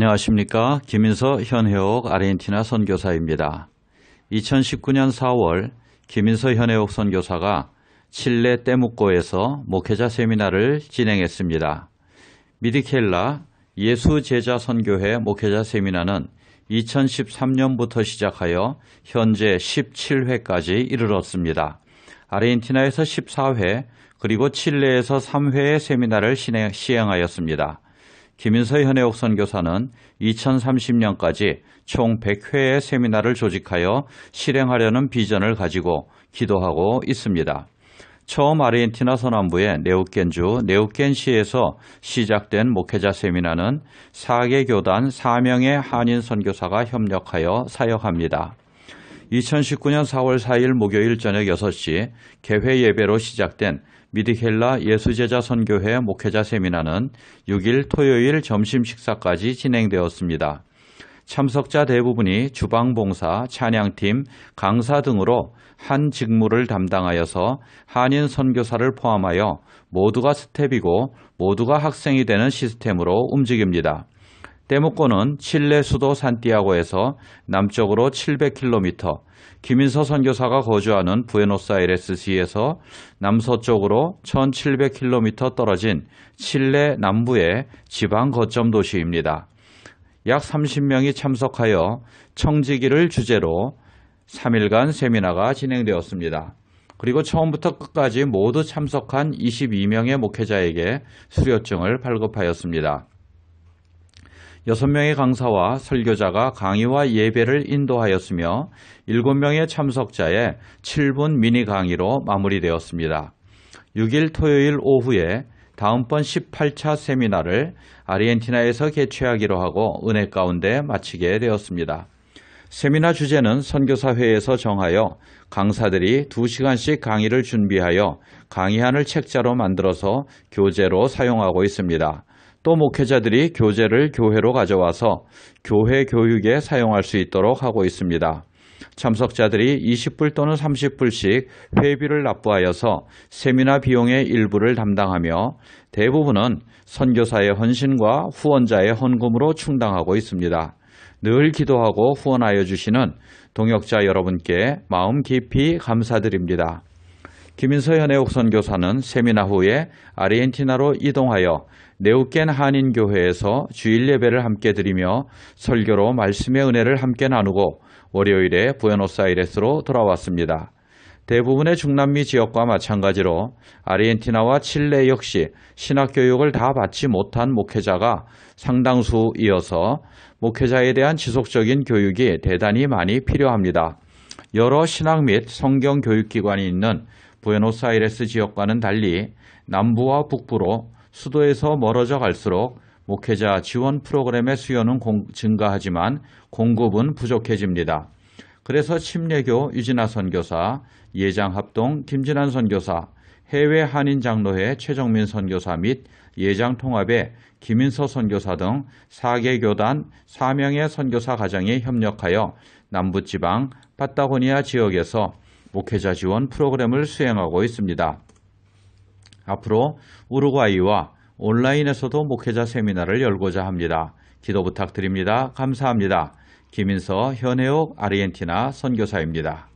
안녕하십니까. 김인서 현혜옥 아르헨티나 선교사입니다. 2019년 4월 김인서 현혜옥 선교사가 칠레 때묵고에서 목회자 세미나를 진행했습니다. 미디켈라 예수제자 선교회 목회자 세미나는 2013년부터 시작하여 현재 17회까지 이르렀습니다. 아르헨티나에서 14회 그리고 칠레에서 3회의 세미나를 시행하였습니다. 김인서 현혜옥 선 교사는 2030년까지 총 100회의 세미나를 조직하여 실행하려는 비전을 가지고 기도하고 있습니다. 처음 아르헨티나 서남부의 네우켄주 네우켄시에서 시작된 목회자 세미나는 4개 교단 4명의 한인 선교사가 협력하여 사역합니다. 2019년 4월 4일 목요일 저녁 6시 개회 예배로 시작된 미드켈라 예수제자 선교회 목회자 세미나는 6일 토요일 점심 식사까지 진행되었습니다. 참석자 대부분이 주방봉사, 찬양팀, 강사 등으로 한 직무를 담당하여서 한인 선교사를 포함하여 모두가 스텝이고 모두가 학생이 되는 시스템으로 움직입니다. 때묻고는 칠레 수도 산티아고에서 남쪽으로 700km, 김인서 선교사가 거주하는 부에노스아이레스시에서 남서쪽으로 1700km 떨어진 칠레 남부의 지방 거점 도시입니다. 약 30명이 참석하여 청지기를 주제로 3일간 세미나가 진행되었습니다. 그리고 처음부터 끝까지 모두 참석한 22명의 목회자에게 수료증을 발급하였습니다. 6명의 강사와 설교자가 강의와 예배를 인도하였으며 7명의 참석자의 7분 미니 강의로 마무리되었습니다. 6일 토요일 오후에 다음번 18차 세미나를 아르헨티나에서 개최하기로 하고 은혜 가운데 마치게 되었습니다. 세미나 주제는 선교사회에서 정하여 강사들이 2시간씩 강의를 준비하여 강의안을 책자로 만들어서 교재로 사용하고 있습니다. 또 목회자들이 교재를 교회로 가져와서 교회 교육에 사용할 수 있도록 하고 있습니다. 참석자들이 20불 또는 30불씩 회비를 납부하여서 세미나 비용의 일부를 담당하며 대부분은 선교사의 헌신과 후원자의 헌금으로 충당하고 있습니다. 늘 기도하고 후원하여 주시는 동역자 여러분께 마음 깊이 감사드립니다. 김인서 현혜옥 선교사는 세미나 후에 아르헨티나로 이동하여 네우켄 한인교회에서 주일 예배를 함께 드리며 설교로 말씀의 은혜를 함께 나누고 월요일에 부에노스아이레스로 돌아왔습니다. 대부분의 중남미 지역과 마찬가지로 아르헨티나와 칠레 역시 신학교육을 다 받지 못한 목회자가 상당수 이어서 목회자에 대한 지속적인 교육이 대단히 많이 필요합니다. 여러 신학 및 성경 교육기관이 있는 부에노스아이레스 지역과는 달리 남부와 북부로 수도에서 멀어져 갈수록 목회자 지원 프로그램의 수요는 공, 증가하지만 공급은 부족해집니다. 그래서 침례교 유진아 선교사, 예장합동 김진환 선교사, 해외 한인 장로회 최정민 선교사 및 예장 통합의 김인서 선교사 등 4개 교단 4명의 선교사 가정이 협력하여 남부지방 파타고니아 지역에서 목회자 지원 프로그램을 수행하고 있습니다. 앞으로 우루과이와 온라인에서도 목회자 세미나를 열고자 합니다. 기도 부탁드립니다. 감사합니다. 김인서 현혜옥 아르헨티나 선교사입니다.